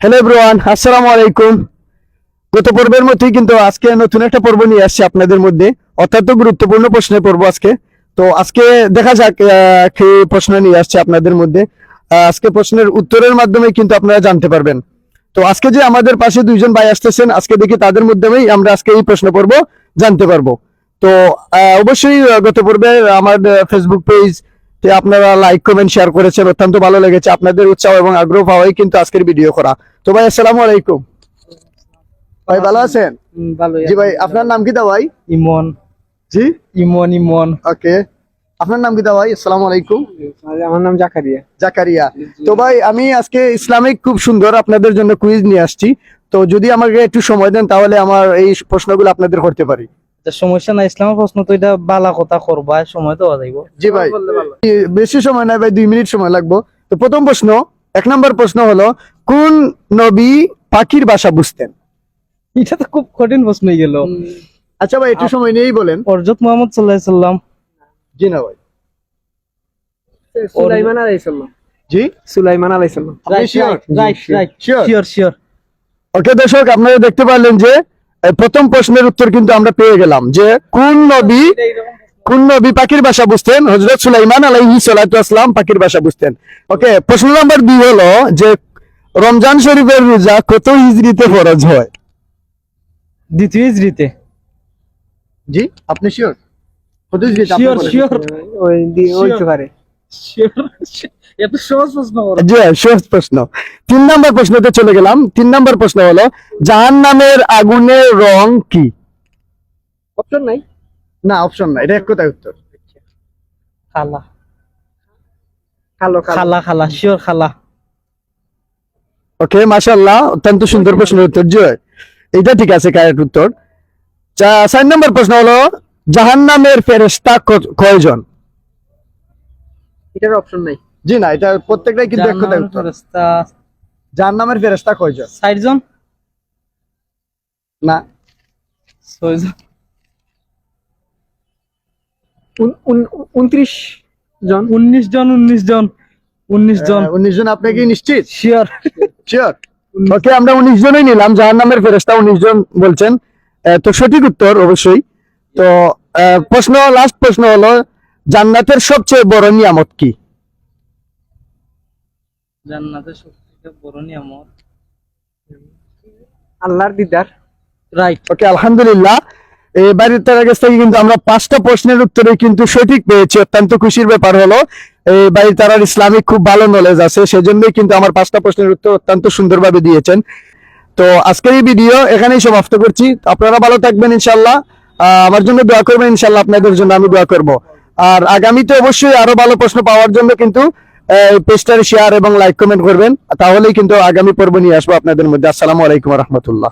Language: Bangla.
হ্যালো এভরিওয়ান আসসালামু আলাইকুম গত পর্বের মতোই কিন্তু আজকে নতুন একটা পর্ব নিয়ে আসছি আপনাদের মধ্যে। অত্যন্ত গুরুত্বপূর্ণ প্রশ্নের পর্ব আজকে। তো আজকে দেখা যাক কি প্রশ্ন নিয়ে আসছে আপনাদের মধ্যে। আজকে প্রশ্নের উত্তরের মাধ্যমে কিন্তু আপনারা জানতে পারবেন। তো আজকে যে আমাদের পাশে দুইজন ভাই আসতেছেন, আজকে দেখি তাদের মাধ্যমেই আমরা আজকে এই প্রশ্ন পর্ব জানতে পারব। তো অবশ্যই গত পর্বে আমার ফেসবুক পেজ তে আপনারা লাইক কমেন্ট শেয়ার করেছেন। অত্যন্ত ভালো লেগেছে। আপনাদের উৎসাহ এবং আগ্রহ পাওয়াই কিন্তু আজকের ভিডিও করা। তো ভাই আসসালামু আলাইকুম। ভাই ভালো আছেন? ভালো জি ভাই আপনার নাম কি দা ভাই? ইমন। জি? ইমন ইমন। ওকে। আপনার নাম কি দা ভাই? আসসালামু আলাইকুম। আমার নাম জাকারিয়া। জাকারিয়া। তো ভাই আমি আজকে ইসলামিক খুব সুন্দর আপনাদের জন্য কুইজ নিয়ে আসছি। তো যদি আমাকে একটু সময় দেন তাহলে আমার এই প্রশ্নগুলো আপনাদের করতে পারি। সমস্যা নাই ইসলামের প্রশ্ন তো এটা বালা কথা করবা সময় তো যাইব। জি ভাই। বেশি সময় নাই ভাই দুই মিনিট সময় লাগবো। তো প্রথম প্রশ্ন এক নম্বর প্রশ্ন হলো কোন নবী পাখির ভাষা বুঝতেন? এটা তো খুব কঠিন প্রশ্ন গেল। আচ্ছা ভাই একটু সময় নিয়েই বলেন। অর্জত মোহাম্মদ সাল্লাহ সাল্লাম। জি না ভাই। সুলাইমান আলাইসাল্লাম জি? Sulaiman right right sure sure okay দর্শক আপনারা দেখতে পারলেন যে প্রথম প্রশ্নের উত্তর কিন্তু আমরা পেয়ে গেলাম যে কোন নবী কোন নবী পাখির ভাষা বুঝতেন? হজরত সুলাইমান আলাইহি সালাতু আসসালাম পাখির ভাষা বুঝতেন। ওকে প্রশ্ন নাম্বার দুই হলো যে রমজান শরীফের রোজা কত হিজরিতে ফরজ হয়? দ্বিতীয় ইজরিতে জি আপনি শিওর কত হিজরিতে শিওর শিওর ওই হইতে পারে। এত সহজ প্রশ্ন জি সহজ প্রশ্ন। তিন নম্বর প্রশ্নতে চলে গেলাম। তিন নম্বর প্রশ্ন হলো আগুনের রং কি? অপশন নাই? না অপশন না এটা এক কথায় উত্তর। খালা। কালো কালো খালা খালা শিওর খালা। ওকে মাশাআল্লাহ অত্যন্ত সুন্দর প্রশ্নের উত্তর। জি এটা ঠিক আছে কারেক্ট উত্তর। চার নম্বর প্রশ্ন হলো জাহান নামের ফেরেস্তা কয়জন? এটার অপশন নাই। জি না এটা প্রত্যেকটাই কিন্তু এক কথায় উত্তর। জাহান নামের ফেরেস্তা কয়জন? ষাটজন না। ছয়জন। উনত্রিশ জন? উনিশ জন উনিশ জন উনিশ জন। উনিশ জন আপনি কি নিশ্চিত? শিওর শিওর ওকে আমরা উনিশ জনই নিলাম জাহান নামের ফেরেস্তা উনিশ জন বলছেন। তো সঠিক উত্তর অবশ্যই। তো আহ, প্রশ্ন লাস্ট প্রশ্ন হলো জান্নাতের সবচেয়ে বড় নিয়ামত কি? জান্নাতের সবথেকে বড় নিয়ামত? আল্লাহর দিদার। রাইট ওকে আলহামদুলিল্লাহ। এই বাড়ির তার কাছ থেকে কিন্তু আমরা পাঁচটা প্রশ্নের উত্তরে কিন্তু সঠিক পেয়েছি। অত্যন্ত খুশির ব্যাপার হলো এই বাড়ির তারার ইসলামিক খুব ভালো নলেজ আছে সেজন্যই কিন্তু আমার পাঁচটা প্রশ্নের উত্তর অত্যন্ত সুন্দরভাবে দিয়েছেন। তো আজকের এই ভিডিও এখানেই সমাপ্ত করছি। আপনারা ভালো থাকবেন ইনশাল্লাহ আহ, আমার জন্য দোয়া করবেন ইনশাল্লাহ আপনাদের জন্য আমি দোয়া করব। আর আগামীতে অবশ্যই আরও ভালো প্রশ্ন পাওয়ার জন্য কিন্তু পেজটার শেয়ার এবং লাইক কমেন্ট করবেন। তাহলেই কিন্তু আগামী পর্ব নিয়ে আসব আপনাদের মধ্যে। আসসালামু আলাইকুম রহমতুল্লাহ।